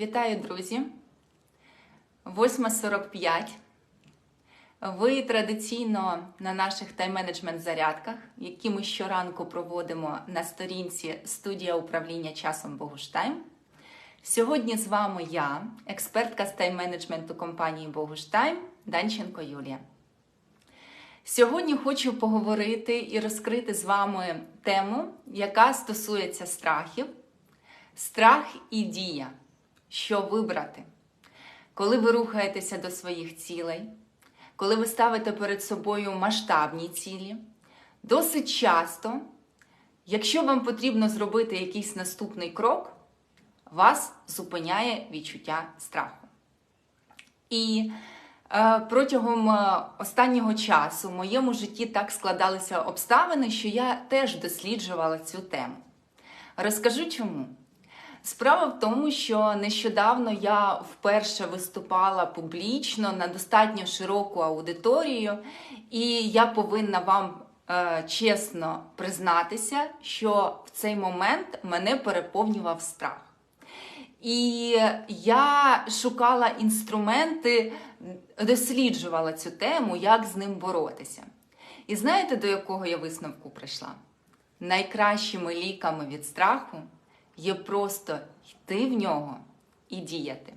Вітаю, друзі! 8.45. Ви традиційно на наших тайм-менеджмент зарядках, які ми щоранку проводимо на сторінці студія управління часом Богуштайм. Сьогодні з вами я, експертка з тайм-менеджменту компанії Богуштайм Данченко Юлія. Сьогодні хочу поговорити і розкрити з вами тему, яка стосується страхів. Страх і дія. Що вибрати? Коли ви рухаєтеся до своїх цілей, коли ви ставите перед собою масштабні цілі, досить часто, якщо вам потрібно зробити якийсь наступний крок, вас зупиняє відчуття страху. І е, протягом е, останнього часу в моєму житті так складалися обставини, що я теж досліджувала цю тему. Розкажу чому. Справа в тому, що нещодавно я вперше виступала публічно на достатньо широку аудиторію, і я повинна вам е, чесно признатися, що в цей момент мене переповнював страх. І я шукала інструменти, досліджувала цю тему, як з ним боротися. І знаєте, до якого я висновку прийшла? Найкращими ліками від страху є просто йти в нього і діяти.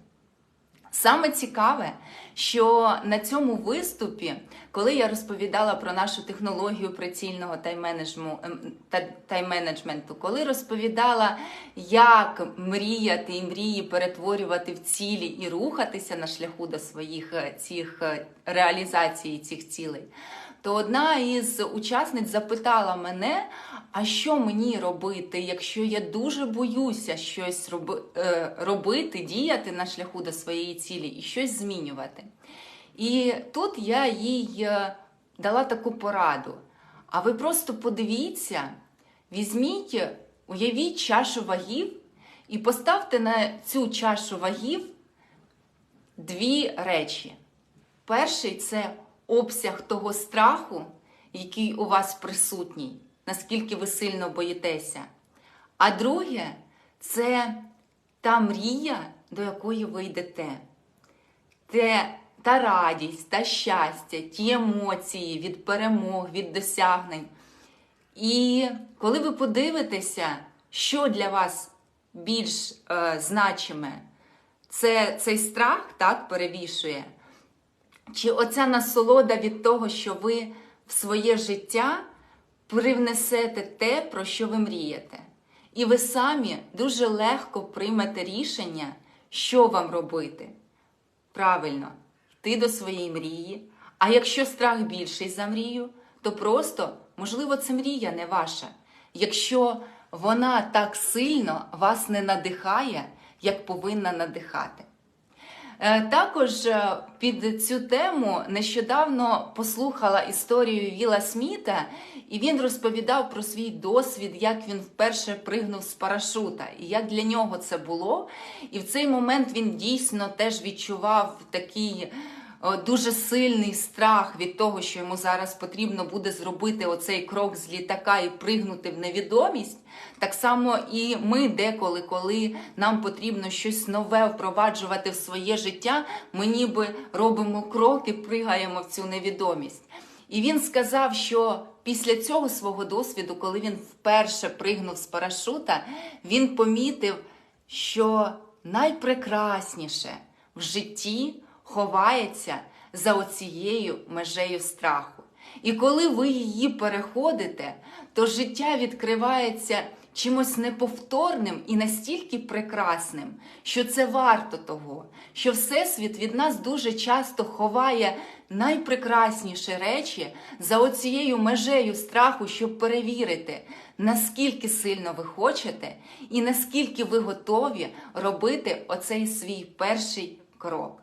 Саме цікаве, що на цьому виступі, коли я розповідала про нашу технологію прицільного тайм-менеджменту, коли розповідала, як мріяти і мрії перетворювати в цілі і рухатися на шляху до своїх цих реалізації цих цілей, то одна із учасниць запитала мене, а що мені робити, якщо я дуже боюся щось роби, е, робити, діяти на шляху до своєї цілі і щось змінювати. І тут я їй е, дала таку пораду. А ви просто подивіться, візьміть, уявіть чашу вагів і поставте на цю чашу вагів дві речі. Перший це обсяг того страху, який у вас присутній, наскільки ви сильно боїтеся. А друге це та мрія, до якої ви йдете. Те, та радість, та щастя, ті емоції від перемог, від досягнень. І коли ви подивитеся, що для вас більш е, значиме, це цей страх так перевішує. Чи оця насолода від того, що ви в своє життя привнесете те, про що ви мрієте? І ви самі дуже легко приймете рішення, що вам робити. Правильно, йти до своєї мрії. А якщо страх більший за мрію, то просто, можливо, це мрія не ваша. Якщо вона так сильно вас не надихає, як повинна надихати. Е, також е, під цю тему нещодавно послухала історію Віла Сміта, і він розповідав про свій досвід, як він вперше пригнув з парашута, і як для нього це було. І в цей момент він дійсно теж відчував такий. Е, дуже сильний страх від того, що йому зараз потрібно буде зробити оцей крок з літака і пригнути в невідомість. Так само і ми деколи, коли нам потрібно щось нове впроваджувати в своє життя, ми ніби робимо кроки, пригаємо в цю невідомість. І він сказав, що після цього свого досвіду, коли він вперше пригнув з парашута, він помітив, що найпрекрасніше в житті ховається за оцією межею страху. І коли ви її переходите, то життя відкривається чимось неповторним і настільки прекрасним, що це варто того, що Всесвіт від нас дуже часто ховає найпрекрасніші речі за оцією межею страху, щоб перевірити, наскільки сильно ви хочете, і наскільки ви готові робити оцей свій перший крок.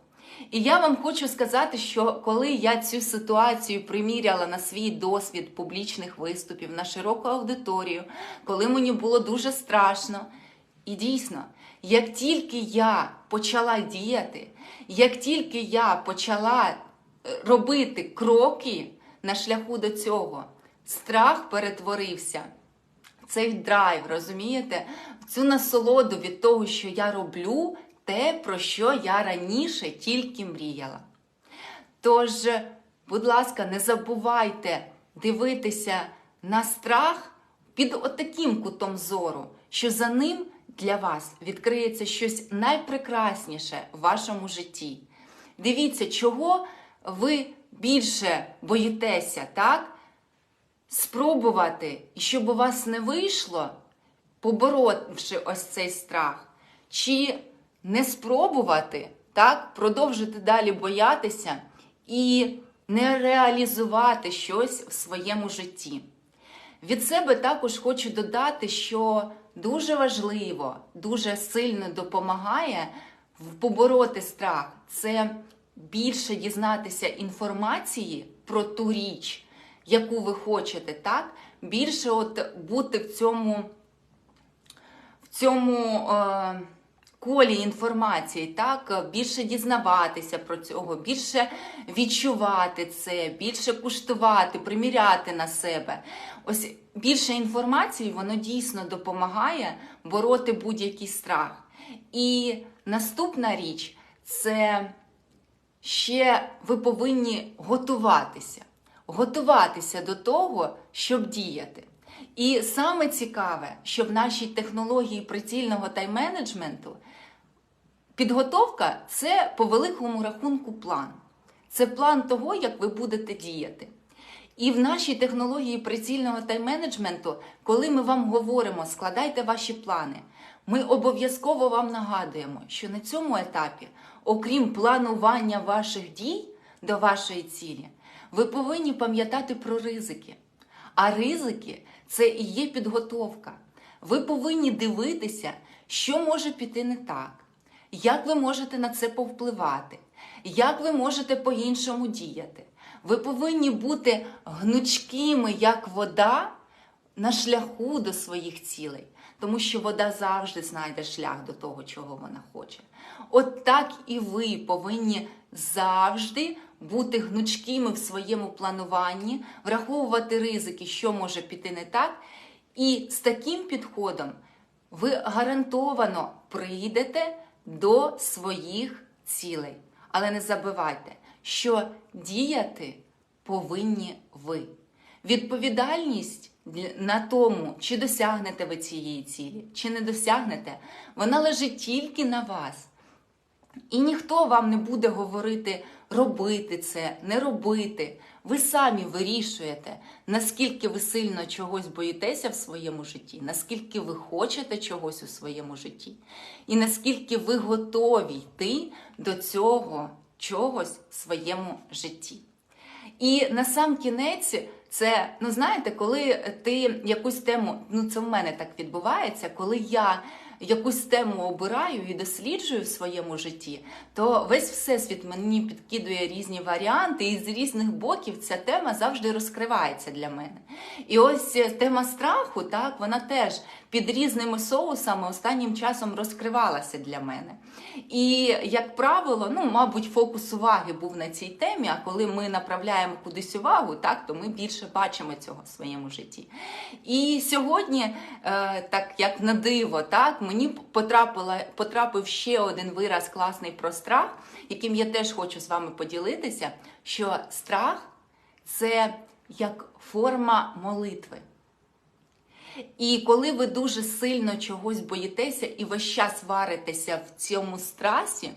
І я вам хочу сказати, що коли я цю ситуацію приміряла на свій досвід публічних виступів, на широку аудиторію, коли мені було дуже страшно, і дійсно, як тільки я почала діяти, як тільки я почала е, робити кроки на шляху до цього, страх перетворився. Цей драйв, розумієте, цю насолоду від того, що я роблю, те, про що я раніше тільки мріяла. Тож, будь ласка, не забувайте дивитися на страх під отаким кутом зору, що за ним для вас відкриється щось найпрекрасніше в вашому житті. Дивіться, чого ви більше боїтеся, так? Спробувати, і щоб у вас не вийшло, поборовши ось цей страх, чи не спробувати, так, продовжити далі боятися і не реалізувати щось в своєму житті. Від себе також хочу додати, що дуже важливо, дуже сильно допомагає побороти страх. Це більше дізнатися інформації про ту річ, яку ви хочете, так? Більше от бути в цьому в цьому е, колі інформації, так, більше дізнаватися про цього, більше відчувати це, більше куштувати, приміряти на себе. Ось більше інформації воно дійсно допомагає бороти будь-який страх. І наступна річ це ще ви повинні готуватися. Готуватися до того, щоб діяти. І саме цікаве, що в нашій технології прицільного тайм-менеджменту підготовка це по великому рахунку план. Це план того, як ви будете діяти. І в нашій технології прицільного тайм-менеджменту, коли ми вам говоримо, складайте ваші плани, ми обов'язково вам нагадуємо, що на цьому етапі, окрім планування ваших дій до вашої цілі, ви повинні пам'ятати про ризики. А ризики це і є підготовка. Ви повинні дивитися, що може піти не так, як ви можете на це повпливати, як ви можете по-іншому діяти. Ви повинні бути гнучкими, як вода, на шляху до своїх цілей, тому що вода завжди знайде шлях до того, чого вона хоче. От так і ви повинні завжди бути гнучкими в своєму плануванні, враховувати ризики, що може піти не так. І з таким підходом ви гарантовано прийдете до своїх цілей. Але не забувайте, що діяти повинні ви. Відповідальність на тому, чи досягнете ви цієї цілі, чи не досягнете, вона лежить тільки на вас. І ніхто вам не буде говорити робити це, не робити. Ви самі вирішуєте, наскільки ви сильно чогось боїтеся в своєму житті, наскільки ви хочете чогось у своєму житті, і наскільки ви готові йти до цього чогось в своєму житті. І на сам кінець, це, ну знаєте, коли ти якусь тему, ну це в мене так відбувається, коли я якусь тему обираю і досліджую в своєму житті, то весь всесвіт мені підкидує різні варіанти, і з різних боків ця тема завжди розкривається для мене. І ось е, тема страху, так, вона теж під різними соусами останнім часом розкривалася для мене. І, як правило, ну, мабуть, фокус уваги був на цій темі, а коли ми направляємо кудись увагу, так, то ми більше бачимо цього в своєму житті. І сьогодні, так як на диво, так, мені потрапила, потрапив ще один вираз класний про страх, яким я теж хочу з вами поділитися, що страх це як форма молитви. І коли ви дуже сильно чогось боїтеся і весь час варитеся в цьому страсі,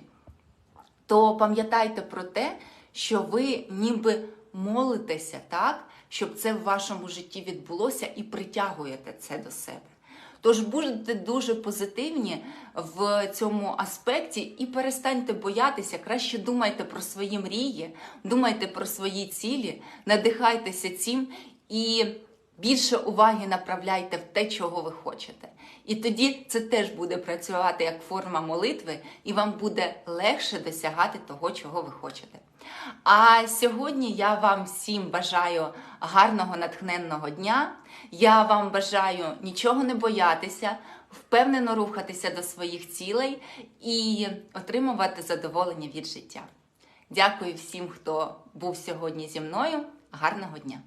то пам'ятайте про те, що ви ніби молитеся, так, щоб це в вашому житті відбулося і притягуєте це до себе. Тож будьте дуже позитивні в цьому аспекті і перестаньте боятися, краще думайте про свої мрії, думайте про свої цілі, надихайтеся цим і більше уваги направляйте в те, чого ви хочете. І тоді це теж буде працювати як форма молитви, і вам буде легше досягати того, чого ви хочете. А сьогодні я вам всім бажаю гарного натхненного дня. Я вам бажаю нічого не боятися, впевнено рухатися до своїх цілей і отримувати задоволення від життя. Дякую всім, хто був сьогодні зі мною. Гарного дня!